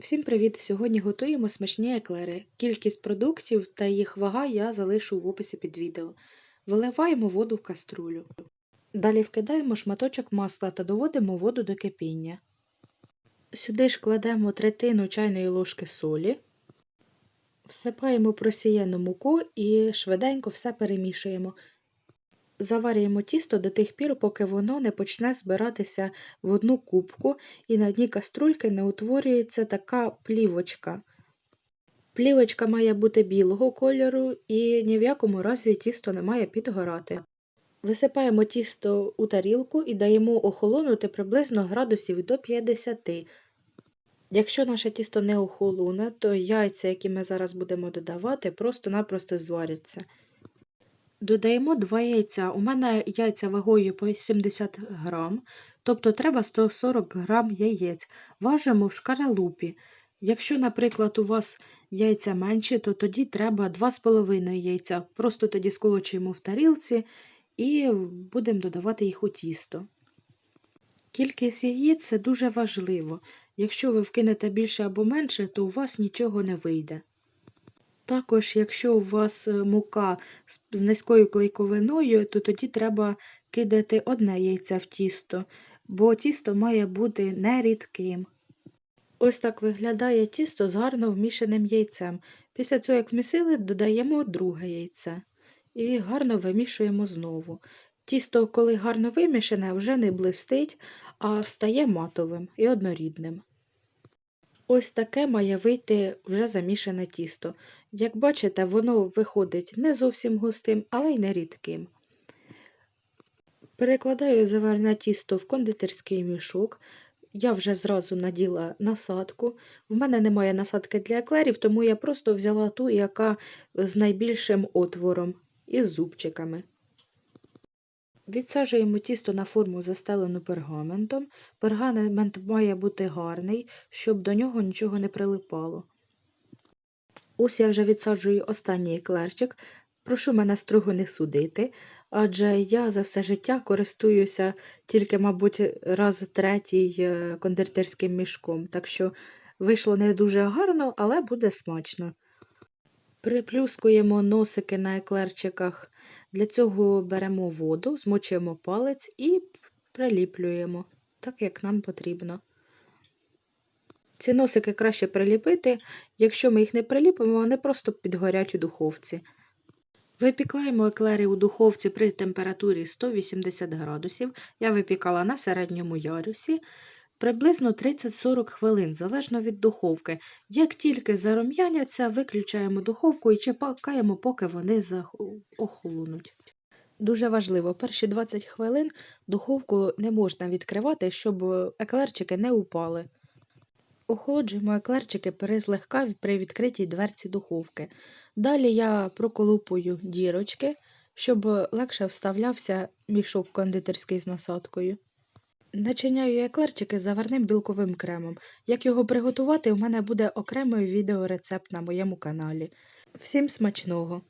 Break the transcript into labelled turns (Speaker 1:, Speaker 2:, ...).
Speaker 1: Всім привіт! Сьогодні готуємо смачні еклери. Кількість продуктів та їх вага я залишу в описі під відео. Виливаємо воду в каструлю. Далі вкидаємо шматочок масла та доводимо воду до кипіння. Сюди ж кладемо третину чайної ложки солі. Всипаємо просіяну муку і швиденько все перемішуємо. Заварюємо тісто до тих пір, поки воно не почне збиратися в одну кубку і на дні каструльки не утворюється така плівочка. Плівочка має бути білого кольору і ні в якому разі тісто не має підгорати. Висипаємо тісто у тарілку і даємо охолонути приблизно градусів до 50. Якщо наше тісто не охолоне, то яйця, які ми зараз будемо додавати, просто-напросто зваряться. Додаємо 2 яйця. У мене яйця вагою по 70 грам, тобто треба 140 грам яєць. Важимо в шкаралупі. Якщо, наприклад, у вас яйця менші, то тоді треба 2,5 яйця. Просто тоді сколочуємо в тарілці і будемо додавати їх у тісто. Кількість яєць це дуже важливо. Якщо ви вкинете більше або менше, то у вас нічого не вийде. Також, якщо у вас е, мука з- низькою клейковиною, то тоді треба кидати одне яйце в тісто, бо тісто має бути не рідким. Ось так виглядає тісто з гарно вмішаним яйцем. Після цього, як вмісили, додаємо друге яйце і гарно вимішуємо знову. Тісто, коли гарно вимішане, вже не блистить, а стає матовим і однорідним. Ось таке має вийти вже замішане тісто. Як бачите, воно виходить не зовсім густим, але й не рідким. Перекладаю заварне тісто в кондитерський мішок. Я вже зразу наділа насадку. В мене немає насадки для еклерів, тому я просто взяла ту, яка з найбільшим отвором із зубчиками. Відсаджуємо тісто на форму, застелену пергаментом. Пергамент має бути гарний, щоб до нього нічого не прилипало. Ось я вже відсаджую останній еклерчик. Прошу мене строго не судити, адже я за все життя користуюся тільки, мабуть, раз третій е, кондитерським мішком, так що вийшло не дуже гарно, але буде смачно. Приплюскуємо носики на еклерчиках. Для цього беремо воду, змочуємо палець і приліплюємо, так як нам потрібно. Ці носики краще приліпити, якщо ми їх не приліпимо, вони просто підгорять у духовці. Випікаємо еклери у духовці при температурі 180 градусів. Я випікала на середньому ярусі приблизно 30-40 хвилин, залежно від духовки. Як тільки зарум'яняться, виключаємо духовку і чекаємо, поки вони охолонуть. Дуже важливо, перші 20 хвилин духовку не можна відкривати, щоб еклерчики не упали. Охолоджуємо еклерчики перезлегка при відкритій дверці духовки. Далі я проколупую дірочки, щоб легше вставлявся мішок кондитерський з насадкою. Начиняю еклерчики заварним білковим кремом. Як його приготувати, у мене буде окремий відеорецепт на моєму каналі. Всім смачного!